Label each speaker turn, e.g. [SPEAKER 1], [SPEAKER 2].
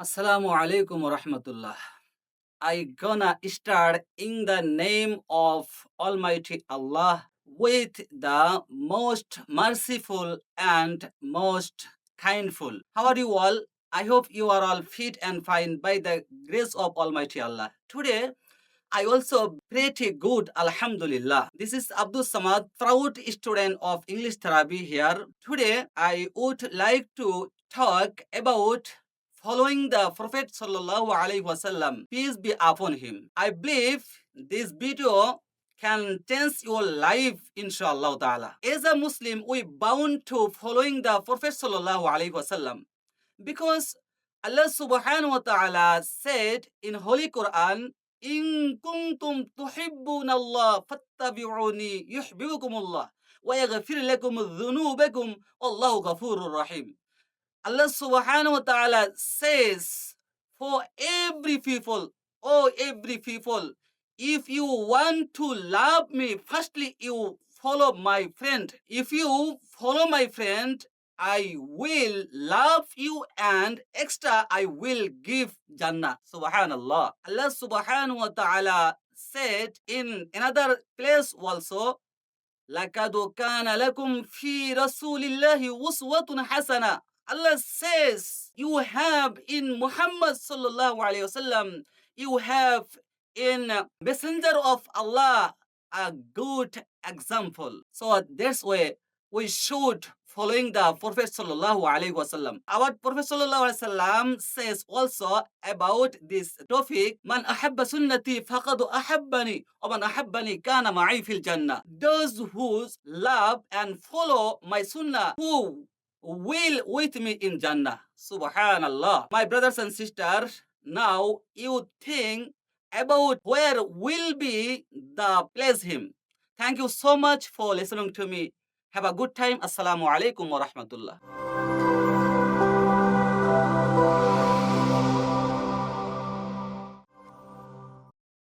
[SPEAKER 1] Assalamu alaikum rahmatullah. I gonna start in the name of Almighty Allah with the most merciful and most kindful. How are you all? I hope you are all fit and fine by the grace of Almighty Allah. Today, I also pretty good, Alhamdulillah. This is Abdul Samad, proud student of English therapy here. Today, I would like to talk about following the Prophet Sallallahu Alaihi Wasallam, peace be upon him. I believe this video can change your life, inshallah ta'ala. As a Muslim, we bound to following the Prophet Sallallahu Alaihi Wasallam because Allah subhanahu wa ta'ala said in Holy Quran, إن كنتم تحبون الله فاتبعوني يحببكم الله ويغفر لكم ذنوبكم والله غفور رحيم Allah subhanahu wa ta'ala says for every people, oh every people, if you want to love me, firstly you follow my friend. If you follow my friend, I will love you and extra I will give Jannah. Subhanallah. Allah subhanahu wa ta'ala said in another place also, لَقَدْ كَانَ لَكُمْ فِي رَسُولِ اللَّهِ أُسْوَةٌ حَسَنَةٌ Allah says you have in Muhammad sallallahu alaihi wasallam you have in messenger of Allah a good example. So that's why we should following the Prophet sallallahu alaihi wasallam. Our Prophet sallallahu alaihi wasallam says also about this topic, "Man ahabba sunnati faqad ahabbani, wa man ahabbani kana ma'i fil jannah." Those who love and follow my sunnah, who will with me in Jannah. Subhanallah. My brothers and sisters, now you think about where will be the place him. Thank you so much for listening to me. Have a good time. Assalamu alaikum wa rahmatullah.